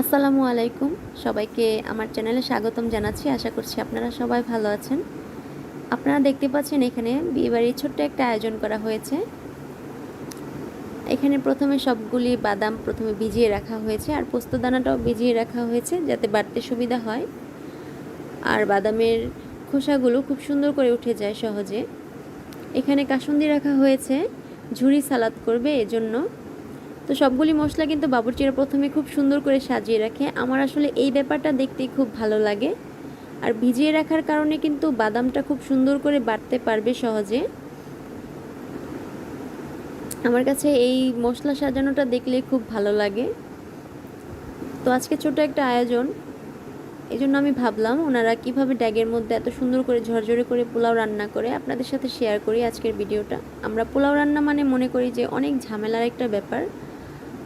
আসসালামু আলাইকুম। সবাইকে আমার চ্যানেলে স্বাগতম জানাচ্ছি। আশা করছি আপনারা সবাই ভালো আছেন। আপনারা দেখতে পাচ্ছেন এখানে বিয়েবাড়ির ছোট্ট একটা আয়োজন করা হয়েছে। এখানে প্রথমে সবগুলি বাদাম প্রথমে ভিজিয়ে রাখা হয়েছে আর পোস্তদানাটাও ভিজিয়ে রাখা হয়েছে যাতে বাড়তে সুবিধা হয়। আর বাদামের খোসাগুলো খুব সুন্দর করে উঠে যায় সহজে। এখানে কাসুন্দি রাখা হয়েছে। ঝুরি সালাদ করবে এজন্য। তো সবগুলি মশলা কিন্তু বাবুর্চিরা প্রথমে খুব সুন্দর করে সাজিয়ে রাখে। আমার আসলে এই ব্যাপারটা দেখতেই খুব ভালো লাগে। আর ভিজিয়ে রাখার কারণে কিন্তু বাদামটা খুব সুন্দর করে বাড়তে পারবে সহজে। আমার কাছে এই মশলা সাজানোটা দেখলে খুব ভালো লাগে। তো আজকে ছোট একটা আয়োজন। এই জন্য আমি ভাবলাম ওনারা কীভাবে ড্যাগের মধ্যে এত সুন্দর করে ঝরঝরে করে পোলাও রান্না করে আপনাদের সাথে শেয়ার করি আজকের ভিডিওটা। আমরা পোলাও রান্না মানে মনে করি যে অনেক ঝামেলার একটা ব্যাপার।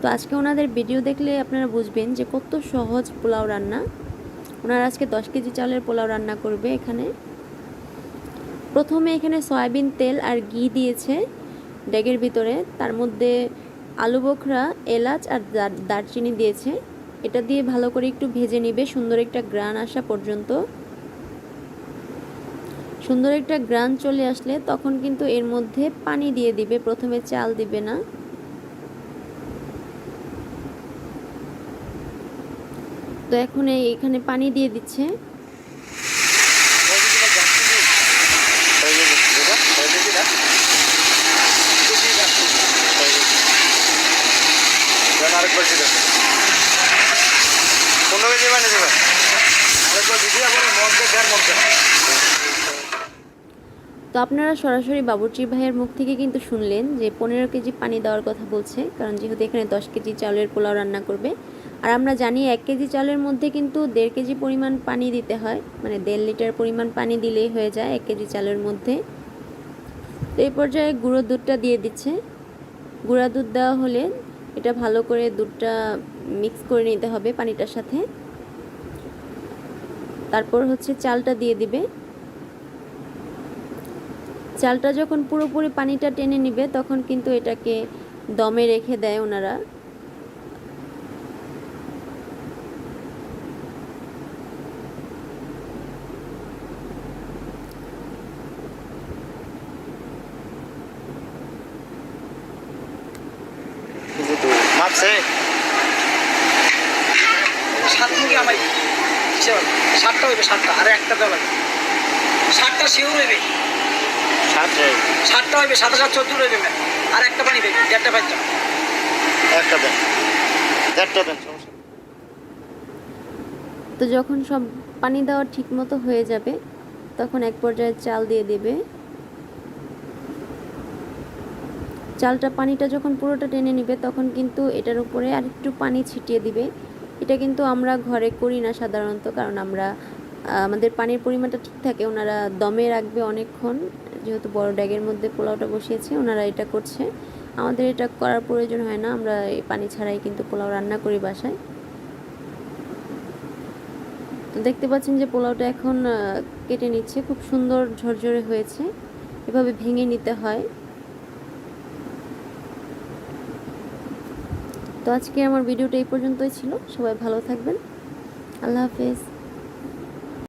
তো আজকে ওনাদের ভিডিও দেখলে আপনারা বুঝবেন যে কত সহজ পোলাও রান্না। ওনারা আজকে দশ কেজি চালের পোলাও রান্না করবে এখানে। প্রথমে এখানে সয়াবিন তেল আর ঘি দিয়েছে ড্যাগের ভিতরে। তার মধ্যে আলু বোখরা, এলাচ আর দারচিনি দিয়েছে। এটা দিয়ে ভালো করে একটু ভেজে নিবে, সুন্দর একটা গ্রান আসা পর্যন্ত। সুন্দর একটা গ্রান চলে আসলে তখন কিন্তু এর মধ্যে পানি দিয়ে দিবে, প্রথমে চাল দিবে না। তো এখন এখানে পানি দিয়ে দিচ্ছে। তো আপনারা সরাসরি বাবুর্চি ভাইয়ের মুখ থেকে কিন্তু শুনলেন যে পনেরো কেজি পানি দেওয়ার কথা বলছে, কারণ যেহেতু এখানে দশ কেজি চাউলের পোলাও রান্না করবে আর আমরা জানি এক কেজি চালের মধ্যে কিন্তু দেড় কেজি পরিমাণ পানি দিতে হয় মানে দেড় লিটার পরিমাণ পানি দিলেই হয়ে যায় এক কেজি চালের মধ্যে। তো এই পর্যায়ে গুঁড়ো দুধটা দিয়ে দিচ্ছে। গুঁড়া দুধ দেওয়া হলে এটা ভালো করে দুধটা মিক্স করে নিতে হবে পানিটার সাথে। তারপর হচ্ছে চালটা দিয়ে দিবে। চালটা যখন পুরোপুরি পানিটা টেনে নিবে তখন কিন্তু এটাকে দমে রেখে দেয় ওনারা। মাপছে সাত আমার সাতটা হইবে সাতটা। আর একটা দেওয়া লাগবে। সাতটা শিওর হইবে। সাতটা সাতটা হইবে সাত সাত চোদ্দ হইবে আর একটা পানি দেবে দেড়টা পাঁচটা। একটা দেন। দেড়টা দেন তো যখন সব পানি দেওয়া ঠিক মতো হয়ে যাবে তখন এক পর্যায়ে চাল দিয়ে দেবে। চালটা পানিটা যখন পুরোটা টেনে নিবে, তখন কিন্তু এটার উপরে আর একটু পানি ছিটিয়ে দিবে। এটা কিন্তু আমরা ঘরে করি না সাধারণত, কারণ আমরা আমাদের পানির পরিমাণটা ঠিক থাকে, ওনারা দমে রাখবে অনেকক্ষণ। যেহেতু বড় ড্যাগের মধ্যে পোলাওটা বসিয়েছে, ওনারা এটা করছে। আমাদের এটা করার প্রয়োজন হয় না, আমরা এই পানি ছাড়াই কিন্তু পোলাও রান্না করি বাসায়। তো দেখতে পাচ্ছেন যে পোলাওটা এখন কেটে নিচ্ছে, খুব সুন্দর ঝরঝরে হয়েছে। এভাবে ভেঙে নিতে হয়। তো আজকে আমার ভিডিওটা এই পর্যন্তই ছিল। সবাই ভালো থাকবেন। আল্লাহ হাফেজ।